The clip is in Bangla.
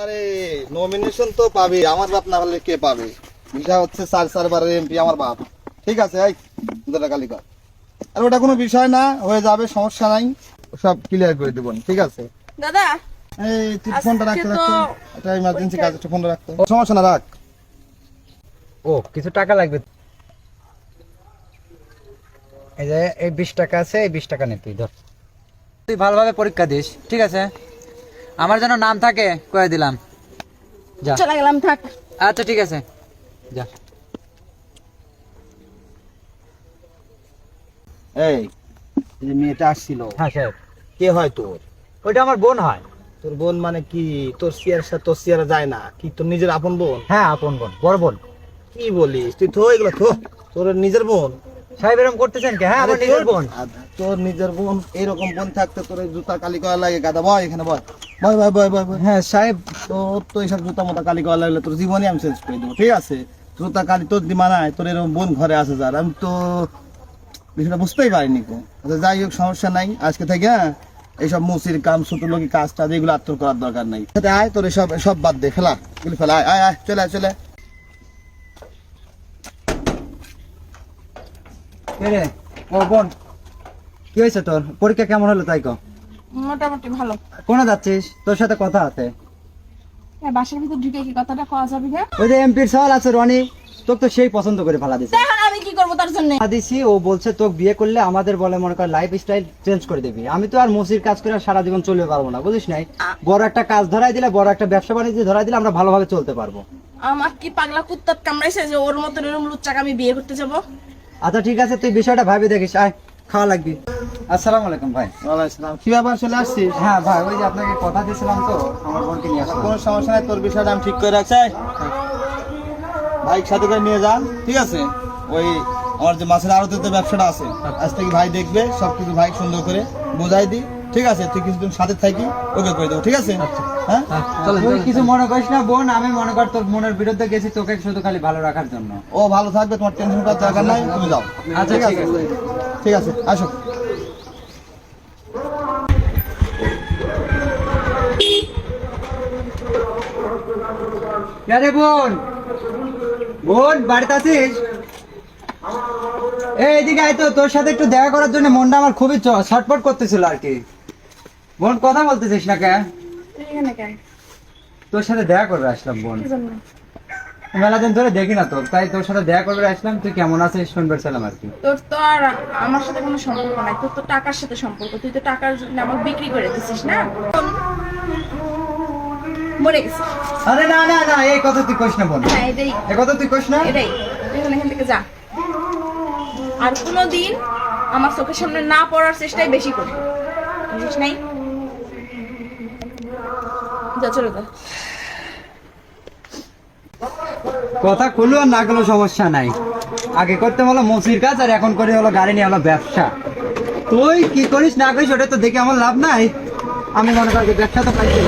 আরে নমিনেশন তো পাবে আমার বাপ না হলে কে পাবে? বিষয় হচ্ছে চার চারবারের এমপি আমার বাপ। ঠিক আছে এই দুটা কালিকা আর ওটা কোনো বিষয় না হয়ে যাবে সমস্যা নাই। সব ক্লিয়ার করে দেবো ঠিক আছে? দাদা এই তুই ফোনটা রাখতে রাখতো একটা ইমার্জেন্সি কাজ একটা ফোনটা রাখতো সমস্যা না রাখ। ও কিছু টাকা লাগবে? এই যে এই বিশ টাকা আছে এই বিশ টাকা নে তুই ধর। তুই ভালোভাবে পরীক্ষা দিস ঠিক আছে? আমার যেন নাম থাকে কয়ে দিলাম। যা। চলে গেলাম থাক। আচ্ছা ঠিক আছে। যা। এই এই যে মেয়েটা আসছিল। হ্যাঁ সাহেব কে হয় তোর? ওইটা আমার বোন হয়। তোর বোন মানে কি? তোর সিয়ার সাথে তোর সিয়ারা যায় না? কি তোর নিজের আপন বোন? হ্যাঁ আপন বোন বড় বোন। কি বলিস? তুই থো এগুলো থো। তোর নিজের বোন? সাহেব এরকম করতেছেন কি হ্যাঁ আমার নিজের বোন। তোর নিজের বোন এরকম বোন থাকতে তোর জুতা কালি করা লাগে গাদা। বয় এখানে বয়। বয় বয় বয় বয় হ্যাঁ সাহেব। তোর তো এইসব জুতা মোতা কালি করা লাগলে তোর জীবনই আমি চেঞ্জ করে দেবো। ঠিক আছে? জুতা কালি তোর দিমানায় তোর এরকম বোন ঘরে আছে যার। আমি তো বিষয়টা বুঝতেই পারিনি কো আচ্ছা যাই হোক সমস্যা নাই। আজকে থেকে হ্যাঁ এইসব মুসির কাম ছোট লোকি কাজ টাজ এগুলো আত্মর করার দরকার নাই। সাথে আয় তোর এসব সব বাদ দে ফেলা। এগুলো ফেলা। আয় আয় আয় চলে আয় চলে রে? ও বোন। কি হয়েছে তোর? পরীক্ষা কেমন হলো তাই কো? মোটামুটি ভালো। কোনে যাচ্ছিস? তোর সাথে কথা আছে। হ্যাঁ, বাসার ভিতর ঢুকে কি কথাটা কওয়া যাবে না ওই যে এমপির সওয়াল আছে রনি। তোকে তো সেই পছন্দ করে ফেলা দিছে। এখন আমি কি করব তার জন্য। দিছি ও বলছে তোকে বিয়ে করলে আমাদের বলে মনে কর লাইফ স্টাইল চেঞ্জ করে দিবি। আমি তো আর মসির কাজ করে সারা জীবন চলতে পারব না বুঝিস নাই? বড় একটা কাজ ধরাই দিলে বড় একটা ব্যবসা বাণিজ্য ধরাই দিলে আমরা ভালোভাবে চলতে পারব। আমার কি পাগলা কুত্তার কামড়াইছে যে ওর মতন এরকম লুচ্চাকে আমি বিয়ে করতে যাব? আচ্ছা ঠিক আছে তুই বিষয়টা ভাবি দেখিস আয় খাওয়া লাগবি। আসসালামু আলাইকুম ভাই। ওয়ালাইকুম। কি ব্যাপার চলে আসছিস? হ্যাঁ ভাই ওই যে আপনাকে কথা দিয়েছিলাম তো আমার বোনকে নিয়ে আসলাম। কোনো সমস্যা নাই তোর বিষয়টা আমি ঠিক করে রাখছি। ভাই সাথে করে নিয়ে যান ঠিক আছে? ওই আমার যে মাছের আড়তের ব্যবসাটা আছে আজ থেকে ভাই দেখবে সব কিছু ভাই সুন্দর করে বোঝাই দি ঠিক আছে? তুই কিছুদিন সাথে থাকি ওকে করে দেবো ঠিক আছে? হ্যাঁ? তুই কিছু মনে করিস না বোন আমি মনে কর তোর মনের বিরুদ্ধে গেছি তোকে শুধু খালি ভালো রাখার জন্য। ও ভালো থাকবে তোমার টেনশন করার দরকার নাই তুমি যাও। আচ্ছা, ঠিক আছে। ঠিক আছে আসো। আরে বোন। বোন বাড়িতে আছিস? এই এদিকে আয় তো তোর সাথে একটু দেখা করার জন্য মনটা আমার খুবই ছটফট করতেছিল আর কি। বোন কথা বলতেছিস না কে? তোর সাথে দেখা করবে আসলাম বোন। মেলা দিন ধরে দেখি না তোর তাই তোর সাথে দেখা করবে আসলাম। তুই কেমন আছিস শুনবে ছিলাম আর কি। তোর তো আর আমার সাথে কোনো সম্পর্ক নাই তোর তো টাকার সাথে সম্পর্ক। তুই তো টাকার জন্য আমাকে বিক্রি করে দিছিস না? মরে আরে না না না এই কথা তুই কইস না বোন। হ্যাঁ এটাই। এই কথা তুই কইস না। এটাই। এখন এখান থেকে যা। আর আমার চোখের সামনে না পড়ার চেষ্টাই বেশি বুঝিস নাই? যা চলে যা। কথা খুললো আর না খুলো সমস্যা নাই। আগে করতে হলো মসির কাজ আর এখন করে হলো গাড়ি নিয়ে হলো ব্যবসা। তুই কি করিস না করিস ওটা তো দেখে আমার লাভ নাই। আমি মনে করি ব্যবসা তো পাইছি।